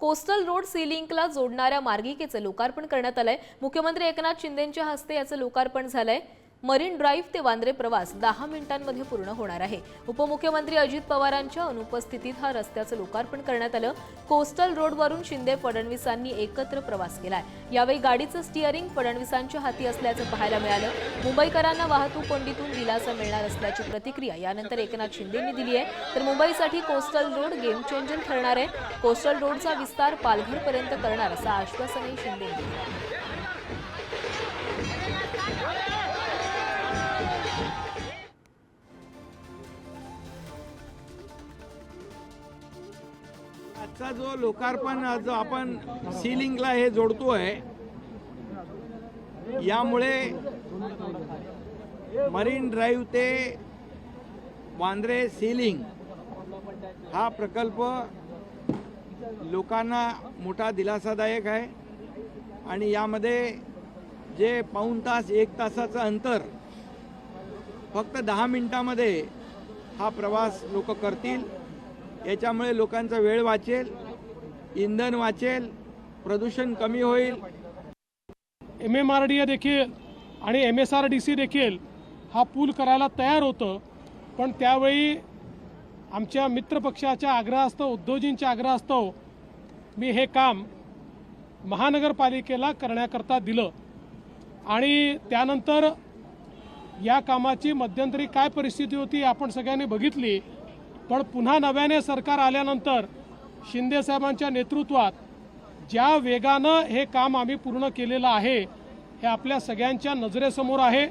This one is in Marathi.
कोस्टल रोड सी लिंकला जोडणाऱ्या मार्गिकेचं लोकार्पण करण्यात आलंय. मुख्यमंत्री एकनाथ शिंदेंच्या हस्ते याचं लोकार्पण झालंय. मरीन ड्राईव्ह ते वांद्रे प्रवास दहा मिनिटांमध्ये पूर्ण होणार आहे. उपमुख्यमंत्री अजित पवारांच्या अनुपस्थितीत हा रस्त्याचं लोकार्पण करण्यात आलं. कोस्टल रोडवरून शिंदे फडणवीसांनी एकत्र प्रवास केलाय. यावेळी गाडीचं स्टिअरिंग फडणवीसांच्या हाती असल्याचं पाहायला मिळालं. मुंबईकरांना वाहतूक कोंडीतून दिलासा मिळणार असल्याची प्रतिक्रिया यानंतर एकनाथ शिंदेंनी दिली आहे. तर मुंबईसाठी कोस्टल रोड गेम चेंजर ठरणार आहे. कोस्टल रोडचा विस्तार पालघरपर्यंत करणार असं आश्वासनही शिंदे दिलं. आजचा जो लोकार्पण जो आपण सीलिंगला हे जोडतोय यामुळे मरीन ड्राईव्ह ते वांद्रे सीलिंग हा प्रकल्प लोकांना मोठा दिलासादायक आहे. आणि यामध्ये जे पाऊण तास एक तासाचं अंतर फक्त दहा मिनिटामध्ये हा प्रवास लोक करतील. याच्यामुळे लोकांचा वेळ वाचेल इंधन वाचेल प्रदूषण कमी होईल. M M R D A देखील आणि M S R D C देखील हा पूल करायला तयार होतं. पण त्यावेळी आमच्या मित्रपक्षाच्या आग्रहास्तव उद्योजींच्या आग्रहास्तव मी हे काम महानगरपालिकेला करण्याकरता दिलं. आणि त्यानंतर या कामाची मध्यंतरी काय परिस्थिती होती आपण सगळ्यांनी बघितली. पण पुन्हा नव्याने सरकार आल्यानंतर शिंदेसाहेबांच्या नेतृत्वात ज्या वेगानं हे काम आम्ही पूर्ण केलेलं आहे हे आपल्या सगळ्यांच्या नजरेसमोर आहे.